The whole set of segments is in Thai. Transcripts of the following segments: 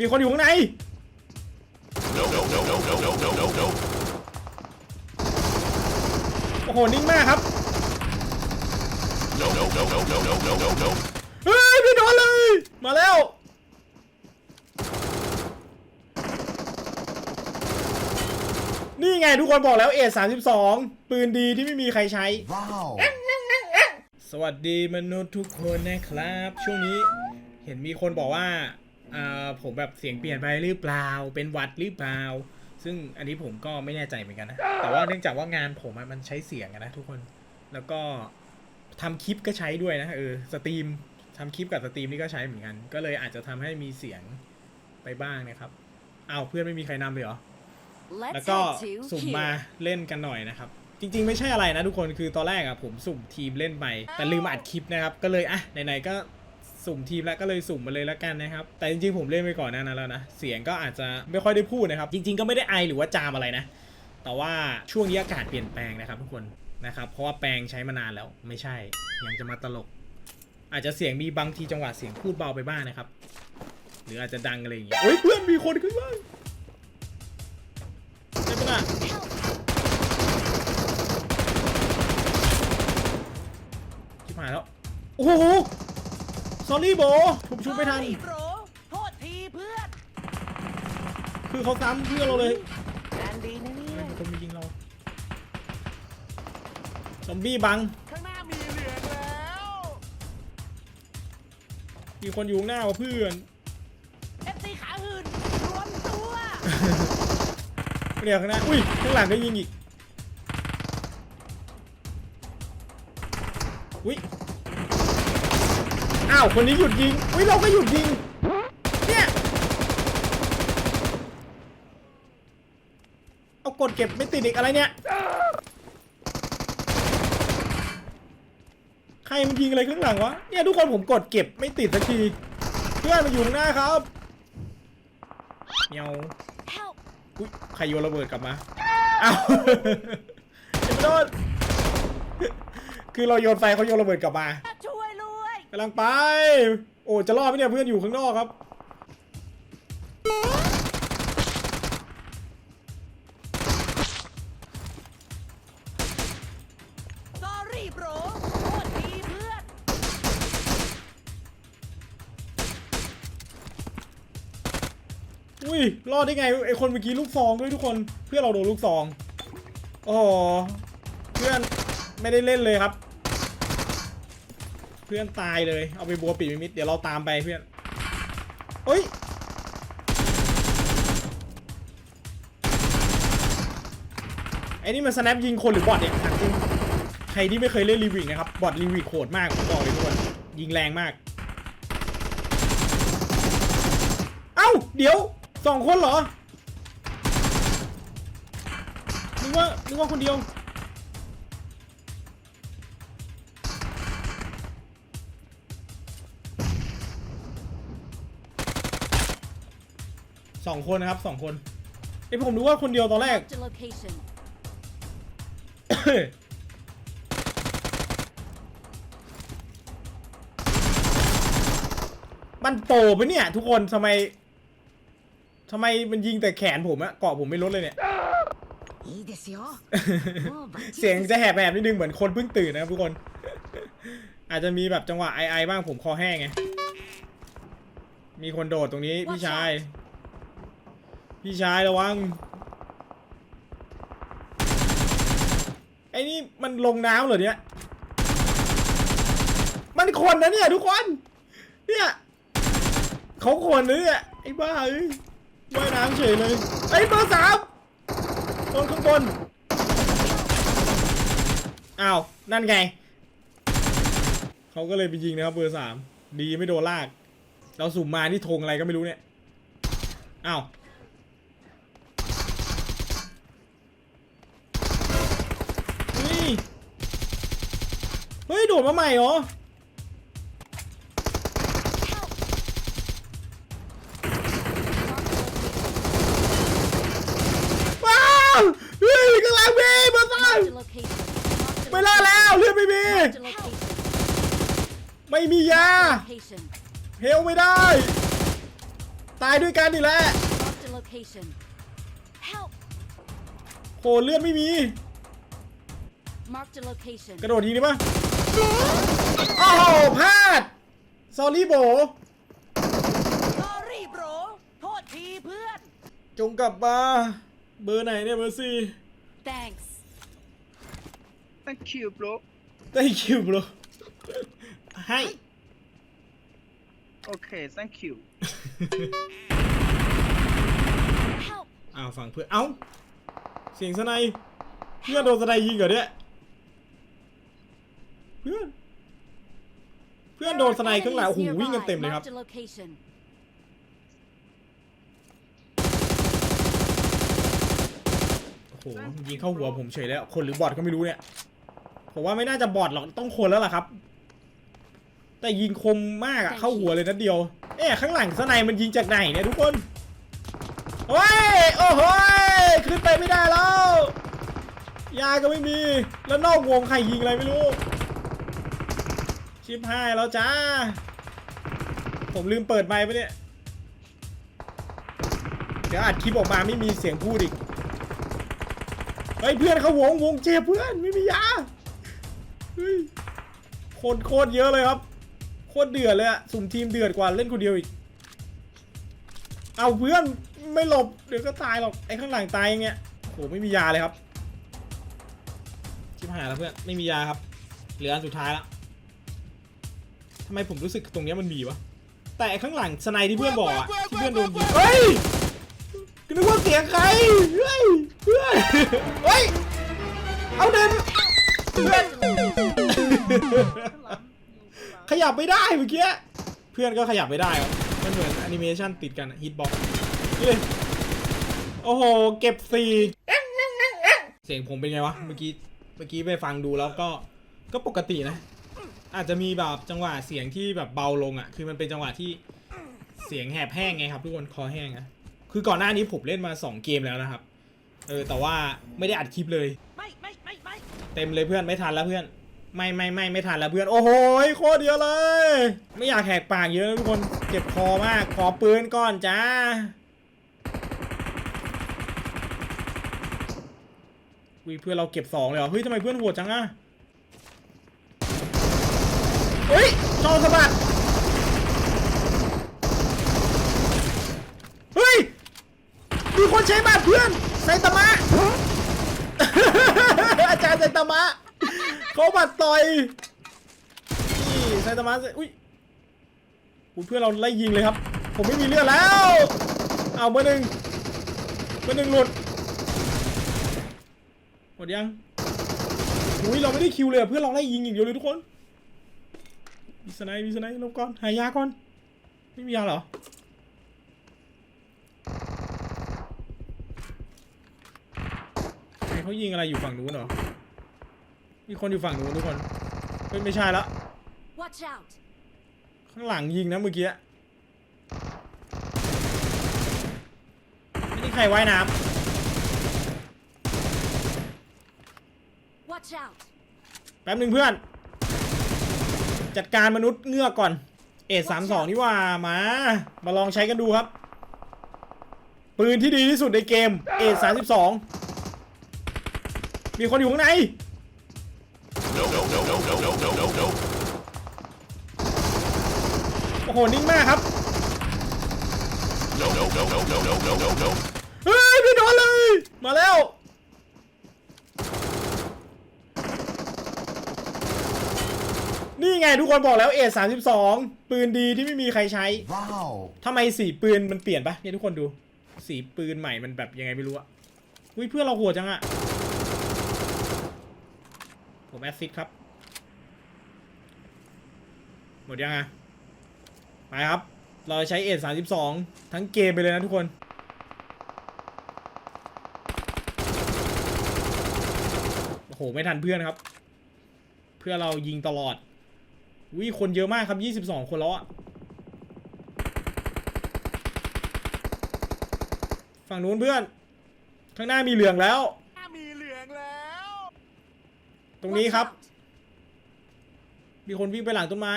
มีคนอยู่ข้างในโอ้โหนิ่งมากครับเฮ้ยพี่โดนเลย มาแล้วนี่ไงทุกคนบอกแล้วเอทสามสิบสองปืนดีที่ไม่มีใครใช้ สวัสดีมนุษย์ทุกคนนะครับ ช่วงนี้เห็นมีคนบอกว่า อ่าผมแบบเสียงเปลี่ยนไปหรือเปล่า เป็นหวัดหรือเปล่า ซึ่งอันนี้ผมก็ไม่แน่ใจเหมือนกันนะ แต่ว่าเนื่องจากว่างานผมอะมันใช้เสียงอะนะทุกคน แล้วก็ทำคลิปก็ใช้ด้วยนะเออสตรีมทำคลิปกับสตรีมนี่ก็ใช้เหมือนกัน ก็เลยอาจจะทำให้มีเสียงไปบ้างนะครับอ้าวเพื่อนไม่มีใครนำเลยเหรอ แล้ว Let's ก็ head to สุ่ม here. มาเล่นกันหน่อยนะครับ จริงๆไม่ใช่อะไรนะทุกคนคือตอนแรกอะผมสุ่มทีมเล่นไป แต่ลืมอัดคลิปนะครับ ก็เลยอะไหนๆก็ สุ่มทีมแล้วก็เลยสุ่มมาเลยแล้วกันนะครับ แต่จริงๆผมเล่นไปก่อนหน้านั้นแล้วนะ เสียงก็อาจจะไม่ค่อยได้พูดนะครับ จริง ๆ ก็ไม่ได้ไอหรือว่าจามอะไรนะ แต่ว่าช่วงนี้อากาศเปลี่ยนแปลงนะครับทุกคนนะครับ เพราะว่าแปลงใช้มานานแล้วไม่ใช่ ยังจะมาตลก อาจจะเสียงมีบางทีจังหวะเสียงพูดเบาไปบ้างนะครับ หรืออาจจะดังอะไรอย่างเงี้ยเฮ้ยเพื่อนมีคนขึ้นบ้างใช่ปะน่ะชิบหายแล้ว โอ้โห s อรี่โบผมชุบไม่ทัน Sorry, bro โทษทีเพื่อนคือเขาซ้ำเพื่อนเราเลยแอนดีนะเนี่ยมีคนมายิงเรา ซอมบี้บัง ข้างหน้ามีเหลืองแล้วมีคนอยู่ข้างหน้าว่ะเพื่อน เอฟซีขาหื่นรวมตัวเรียกข้างหน้า อุ้ย ข้างหลังก็ยิงอีก อุ้ย อ้าว คนนี้หยุดยิง อุ้ยเราก็หยุดยิง เนี่ย เอากดเก็บไม่ติดอีกอะไรเนี่ย ใครมันยิงอะไรข้างหลังวะ เนี่ยทุกคนผมกดเก็บไม่ติดสักที เพื่อนมาอยู่ข้างหน้าครับเมียว Help! อุ้ยใครโยนระเบิดกลับมา อ้าวเอ็มโดนคือเราโยนไฟเขาโยนระเบิดกลับมาช่วยด้วยกำลังไป โอ้จะรอดไหมเนี่ยเพื่อนอยู่ข้างนอกครับสอรี่โบรโทษทีเพื่อน อุ้ยรอดได้ไงไอคนเมื่อกี้ลูกซองด้วยทุกคนเพื่อนเราโดนลูกซองโอ้โหเพื่อนไม่ได้เล่นเลยครับ เพื่อนตายเลยเอาไปบัวปิดมิมิดเดี๋ยวเราตามไปเพื่อนเฮ้ยไอ้นี่มันสแนปยิงคนหรือบอทเนี่ยถามจริงใครที่ไม่เคยเล่นรีวิกนะครับบอทรีวิกโหดมากผมบอกเลยทุกคนยิงแรงมาก เอ้าเดี๋ยวสองคนเหรอนึกว่านึกว่าคนเดียว สองคนนะครับสองคนไอยผมรู้ว่าคนเดียวตอนแรก Marked a location. มันโปรไปะเนี่ย ทุกคนทำไมทำไมมันยิงแต่แขนผมอะเกาะผมไม่ลดเลยเนี่ย いいですよ。もうバッチリ เสียงจะแหบแหบนิดนึงเหมือนคนเพิ่งตื่นนะครับทุกคน อาจจะมีแบบจังหวะไอไอบ้างผมคอแห้งไง มีคนโดดตรงนี้พี่ชาย พี่ชายระวัง ไอ้นี่มันลงน้ำเหรอเนี่ย มันคนนะเนี่ยทุกคน เนี่ยเขาคนนะเนี่ยไอ้บ้าเอ้ยว่ายน้ำเฉยเลยไอ้เบอร์สามคนข้างบน อ้าว นั่นไง เขาก็เลยไปยิงนะครับเบอร์สาม ดีไม่โดนลาก เราสุ่มมาที่ธงอะไรก็ไม่รู้เนี่ย อ้าว เฮ้ย เฮ้ย โดดมาใหม่เหรอ ว้าวเฮ้ยกำลังมีเบอร์สาม Marked a location. ไม่รอดแล้วเลือดไม่มี Marked a location. ไม่มียา Location. เฮลไม่ได้ ตายด้วยกันนี่และ Marked a location. Help! โหเลือดไม่มี Marked a location. กระโดดยิงได้ปะ โอ้โหพลาดซอรี่โบสอรี่โบรโทษทีเพื่อน จงกลับมาเบอร์ไหนเนี่ยเบอร์สี่ Thanks. Thank you, bro. thank you bro ให้ Okay, thank you. Help! อ้าวฝั่งเพื่อนเอ้า เสียงสไนป์เพื่อนโดนสไนป์ยิงเหรอเนี่ยเพื่อน เพื่อนโดนสไนป์ข้างหลังโอ้โห Enemies วิ่งกัน nearby. เต็มเลยครับ Marked a location. โอ้โหยิงเข้าหัวผมเฉยแล้ว คนหรือบอทก็ไม่รู้เนี่ย ผมว่าไม่น่าจะบอทหรอกต้องคนแล้วล่ะครับ แต่ยิงคมมากอะเข้าหัวเลยนัดเดียว เอ๊ะข้างหลังสไนป์มันยิงจากไหนเนี่ยทุกคนโอ้ยโอ้โหยขึ้นไปไม่ได้แล้ว ยาก็ไม่มี แล้วนอกวงใครยิงอะไรไม่รู้ ชิปหายแล้วจ้า ผมลืมเปิดไมค์ไปเนี่ย เดี๋ยวอัดคลิปออกมาไม่มีเสียงพูดอีก เฮ้ยเพื่อนเขาวงวงเจ็บเพื่อนไม่มียาเฮ้ยโคตรโคตรเยอะเลยครับ โคตรเดือดเลยอะสุ่มทีมเดือดกว่าเล่นคนเดียวอีก เอาเพื่อนไม่หลบเดี๋ยวก็ตายหรอกไอ้ข้างหลังตายอย่างเงี้ยโหไม่มียาเลยครับชิบหายแล้วเพื่อนไม่มียาครับเหลืออันสุดท้ายแล้ว ทำไมผมรู้สึกตรงเนี้ยมันมีวะ แต่ไอ้ข้างหลังสไนที่เพื่อนบอกอะที่เพื่อนโดนยิงเฮ้ยก็นึกว่าเสียงใคร เฮ้ย เพื่อน เฮ้ย เอาเดินเพื่อน ขยับไม่ได้เมื่อกี้ เพื่อนก็ขยับไม่ได้ครับมันเหมือนแอนิเมชันติดกันฮิตบ็อกนี่เลยโอ้โห เก็บสี่เสียงผมเป็นไงวะ เมื่อกี้ เมื่อกี้ไปฟังดูแล้วก็ ก็ปกตินะ อาจจะมีแบบจังหวะเสียงที่แบบเบาลงอะ คือมันเป็นจังหวะที่เสียงแหบแห้งไงครับทุกคนคอแห้งอะคือก่อนหน้านี้ผมเล่นมา 2 เกมแล้วนะครับ เออแต่ว่าไม่ได้อัดคลิปเลย ไม่ไม่ไม่ไม่เต็มเลยเพื่อนไม่ทันแล้วเพื่อน ไม่ไม่ไม่ไม่ทันแล้วเพื่อน โอ้โหโคตรเยอะเลย ไม่อยากแหกปากเยอะนะทุกคนเจ็บคอมากขอปืนก่อนจ้าวิเพื่อนเราเก็บสองเลยเหรอเฮ้ยทำไมเพื่อนโหดจังอะ เฮ้ยจอสะบัดเฮ้ย มีคนใช้บัตรเพื่อนไซตามะ อาจารย์ไซตามะเขาบัดต่อยนี่ไซตามะอุ้ยอุ๊ยเพื่อนเราไล่ยิงเลยครับ ผมไม่มีเลือดแล้ว เอาเบอร์หนึ่งเบอร์หนึ่งหลุดหมดยังอุ้ยเราไม่ได้คิวเลยเพื่อนเราไล่ยิงอย่างเดียวเลยทุกคน มีสไนด์มีสไนด์ลบก่อน หายาก่อน ไม่มียาเหรอ ใครเขายิงอะไรอยู่ฝั่งนู้นเหรอ มีคนอยู่ฝั่งนู้นทุกคนเฮ้ยไม่ใช่ละ Watch out! ข้างหลังยิงนะเมื่อกี้ไม่ได้ใครว่ายน้ Watch out! ำแป๊บหนึ่งเพื่อน จัดการมนุษย์เงือกก่อน เอสามสองนี่ว่ามา มาลองใช้กันดูครับ ปืนที่ดีที่สุดในเกมเอสามสิบสองมีคนอยู่ข้างในโอ้โห นิ่งมากครับเฮ้ยไม่โดนเลย มาแล้ว นี่ไงทุกคนบอกแล้วเอสามสิบสองปืนดีที่ไม่มีใครใช้ Wow. ทำไมสีปืนมันเปลี่ยนปะเนี่ยทุกคนดู สีปืนใหม่มันแบบยังไงไม่รู้อะอุ้ยเพื่อนเราโหดจังอะผมแอสซิดครับ หมดยังอะไปครับ เราจะใช้เอสามสิบสองทั้งเกมไปเลยนะทุกคน โอ้โห ไม่ทันเพื่อนครับ เพื่อนเรายิงตลอด วิคนเยอะมากครับ 22 คนแล้วอะฝั่งนู้นเพื่อน ข้างหน้ามีเหลืองแล้วมีเหลืองแล้ว ตรงนี้ Watch ครับ out. มีคนวิ่งไปหลังต้นไม้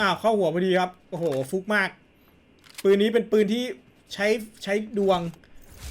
อ้าว เข้าหัวพอดีครับ โอ้โห ฟุกมาก ปืนนี้เป็นปืนที่ใช้ใช้ดวง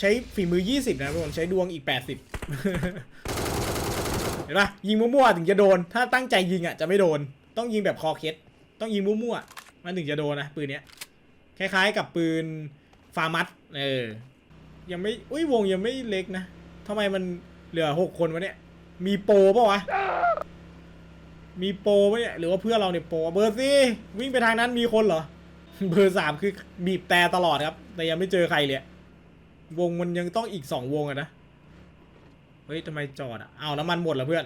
ใช้ฝีมือ 20 นะทุกคนใช้ดวงอีก 80 เห็นปะยิงมั่วๆถึงจะโดน ถ้าตั้งใจยิงอะจะไม่โดน ต้องยิงแบบคอเคสต้องยิงมั่วๆมันถึงจะโดนนะปืนเนี้ยคล้าย ๆ กับปืนฟาร์มัสเออยังไม่อุ้ยวงยังไม่เล็กนะทำไมมันเหลือหกคนวะเนี่ย มีโปรปะวะ มีโปรปะเนี่ย หรือว่าเพื่อนเราเนี่ยโปรเบอร์ซี่วิ่งไปทางนั้นมีคนเหรอ เบอร์สามคือบีบแต่ตลอดครับ แต่ยังไม่เจอใครเลยวงมันยังต้องอีกสองวงอะนะ เฮ้ยทำไมจอดอะอ้าน้ำมันหมดเหรอเพื่อน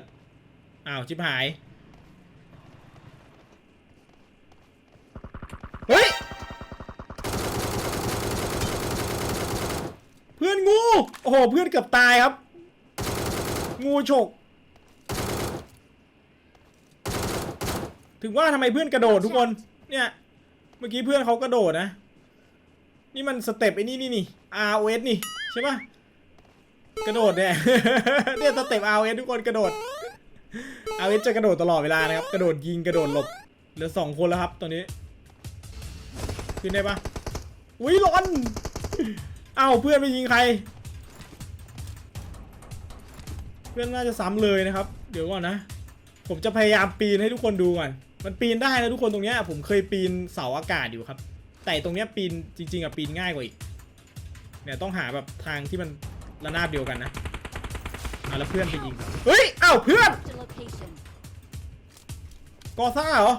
อ้าวชิบหาย เฮ้ย เพื่อนงู โอ้โห เพื่อนเกือบตายครับ งูฉก ถึงว่าทำไมเพื่อนกระโดดทุกคน เนี่ย เมื่อกี้เพื่อนเขากระโดดนะ นี่มันสเต็ปไอ้นี่นี่นี่ ROS นี่ ใช่ปะ กระโดดเนี่ย เนี่ยสเต็ป ROS ทุกคนกระโดด ROS จะกระโดดตลอดเวลานะครับ กระโดดยิงกระโดดหลบเหลือสองคนแล้วครับตอนนี้ ขึ้นได้ปะอุ้ยร้อนเอ้าเพื่อนไปยิงใคร เพื่อนน่าจะซ้ำเลยนะครับ เดี๋ยวก่อนนะ ผมจะพยายามปีนให้ทุกคนดูก่อน มันปีนได้นะทุกคนตรงเนี้ยผมเคยปีนเสาอากาศอยู่ครับ แต่ตรงเนี้ยปีนจริงๆอะปีนง่ายกว่าอีกเนี่ยต้องหาแบบทางที่มัน ระนาบเดียวกันนะอะแล้วเพื่อนไปยิง เฮ้ยเอ้าเพื่อน Marked a location. กอซ่าเหรอ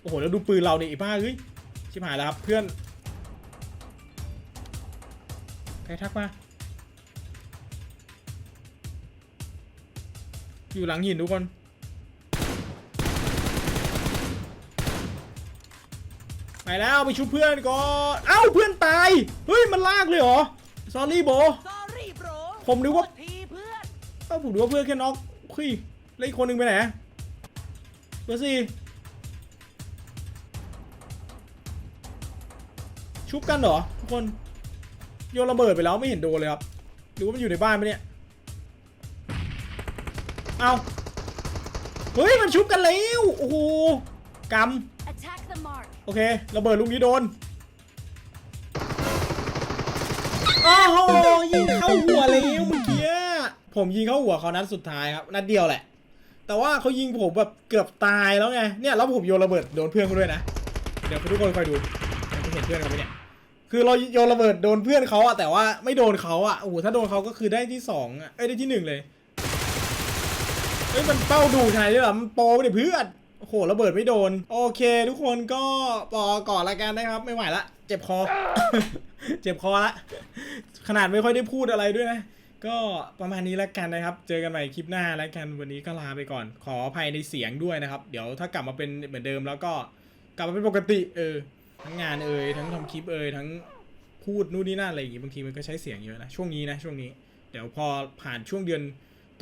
โอ้โห แล้วดูปืนเราเนี่ยอ้บ้าเฮ้ย ชิบหายแล้วครับเพื่อน ใครทักมา อยู่หลังหินทุกคน ไปแล้วไปชุบเพื่อนก่อนเอ้าเพื่อนตายเฮ้ยมันลากเลยเหรอ s อรี่โบสอรี่โบรผมนึกว่าโทษทีเพื่อนเอ้าผมดูว่าเพื่อนแค่น็อกเฮ้ยแล้วอีกคนหนึ่งไปไหนเบอร์สี่ชุบกันเหรอทุกคนโยนระเบิดไปแล้วไม่เห็นโดนเลยครับหรือว่ามันอยู่ในบ้านไหมเนี่ยเอาเฮ้ยมันชุบกันแล้วโอ้โหก Attack the mark. ำ โอเคระเบิดลูกนี้โดนโอ้โหยิงเข้าหัวแล้วเมื่อกี้ผมยิงเข้าหัวเขานัดสุดท้ายครับนัดเดียวแหละ แต่ว่าเขายิงผมแบบเกือบตายแล้วไงเนี่ยแล้วผมโยนระเบิดโดนเพื่อนเขาด้วยนะเดี๋ยวทุกคนคอยดูจะเห็นเพื่อนเขาไหมเนี่ยคือเราโยนระเบิดโดนเพื่อนเขาอะแต่ว่าไม่โดนเขาอะโอ้โหถ้าโดนเขาก็คือได้ที่สองอะเอ้ยได้ที่หนึ่งเลยเฮ้ยมันเป้าดูขนาดนี้เหรอมันโปรไปดิเพื่อน โอ้โหระเบิดไม่โดน โอเค ทุกคนก็ปอก่อนละกันนะครับ ไม่ไหวละ เจ็บคอ เจ็บคอละ ขนาดไม่ค่อยได้พูดอะไรด้วยนะ ก็ประมาณนี้แล้วกันนะครับ เจอกันใหม่คลิปหน้าแล้วกันวันนี้ก็ลาไปก่อน ขออภัยในเสียงด้วยนะครับ เดี๋ยวถ้ากลับมาเป็นเหมือนเดิมแล้วก็กลับมาเป็นปกติ เออ ทั้งงานเอ่ยทั้งทำคลิปเอ่ยทั้งพูดนู่นนี่นั่นอะไรอย่างงี้บางทีมันก็ใช้เสียงเยอะนะช่วงนี้นะช่วงนี้ เดี๋ยวพอผ่านช่วงเดือน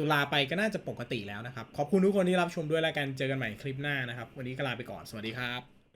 ตุลาไปก็น่าจะปกติแล้วนะครับ ขอบคุณทุกคนที่รับชมด้วยแล้วกัน เจอกันใหม่คลิปหน้านะครับ วันนี้ก็ลาไปก่อน สวัสดีครับ